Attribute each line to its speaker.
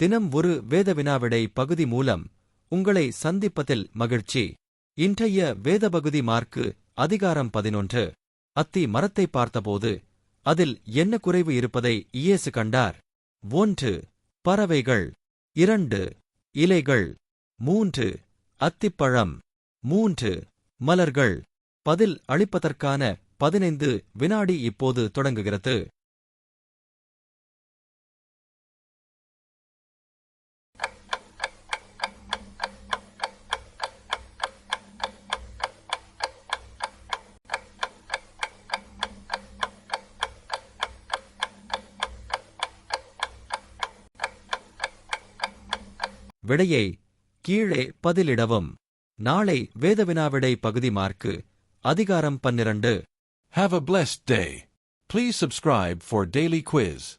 Speaker 1: தினம் ஒரு வேத வினாவிடை பகுதி மூலம் உங்களை சந்திப்பதில் மகிழ்ச்சி. இன்றைய வேத பகுதி மார்க்கு அதிகாரம் பதினொன்று. அத்தி மரத்தை பார்த்தபோது அதில் என்ன குறைவு இருப்பதை இயேசு கண்டார். ஒன்று பறவைகள். இரண்டு இலைகள். மூன்று அத்திப்பழம். மூன்று மலர்கள். பதில் அளிப்பதற்கான பதினைந்து வினாடி இப்போது தொடங்குகிறது. விடையை கீழே பதிலிடவும் நாளை வேதவினாவிடை பகுதி மார்க்கு அதிகாரம் பன்னிரண்டு
Speaker 2: Have a blessed day. Please subscribe for daily quiz.